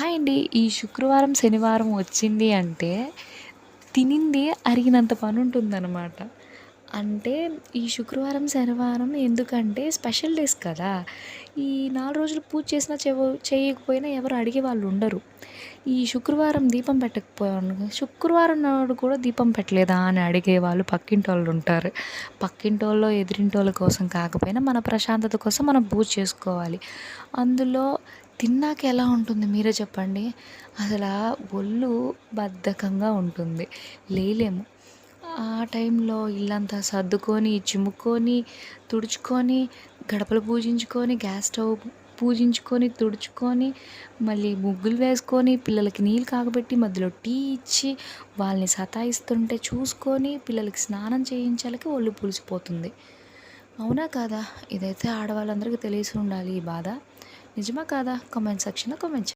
Hi అండి. ఈ శుక్రవారం శనివారం వచ్చింది అంటే తినింది అరిగినంత పని ఉంటుందన్నమాట అంటే ఈ శుక్రవారం శనివారం ఎందుకంటే స్పెషల్ డేస్ కదా. ఈ నాలుగు రోజులు పూజ చేసినా చెవ చేయకపోయినా ఎవరు అడిగే వాళ్ళు ఉండరు. ఈ శుక్రవారం దీపం పెట్టకపోయాను శుక్రవారం నాడు కూడా దీపం పెట్టలేదా అని అడిగే వాళ్ళు పక్కింటి వాళ్ళు ఉంటారు. పక్కింటి వాళ్ళు ఎదిరింటి వాళ్ళ కోసం కాకపోయినా మన ప్రశాంతత కోసం మనం పూజ చేసుకోవాలి. అందులో తిన్నాక ఎలా ఉంటుంది మీరే చెప్పండి. అసలు ఒళ్ళు బద్ధకంగా ఉంటుంది. లేలేము. ఆ టైంలో ఇల్లంతా సర్దుకొని చిమ్ముకొని తుడుచుకొని గడపలు పూజించుకొని గ్యాస్ స్టవ్ పూజించుకొని తుడుచుకొని మళ్ళీ ముగ్గులు వేసుకొని పిల్లలకి నీళ్ళు కాగబెట్టి మధ్యలో టీ ఇచ్చి వాళ్ళని సతాయిస్తుంటే చూసుకొని పిల్లలకి స్నానం చేయించాలకి ఒళ్ళు పులిసిపోతుంది. అవునా కాదా? ఇదైతే ఆడవాళ్ళందరికీ తెలిసి ఉండాలి ఈ బాధ. నిజమా కాదా? కామెంట్ సెక్షన్లో కామెంట్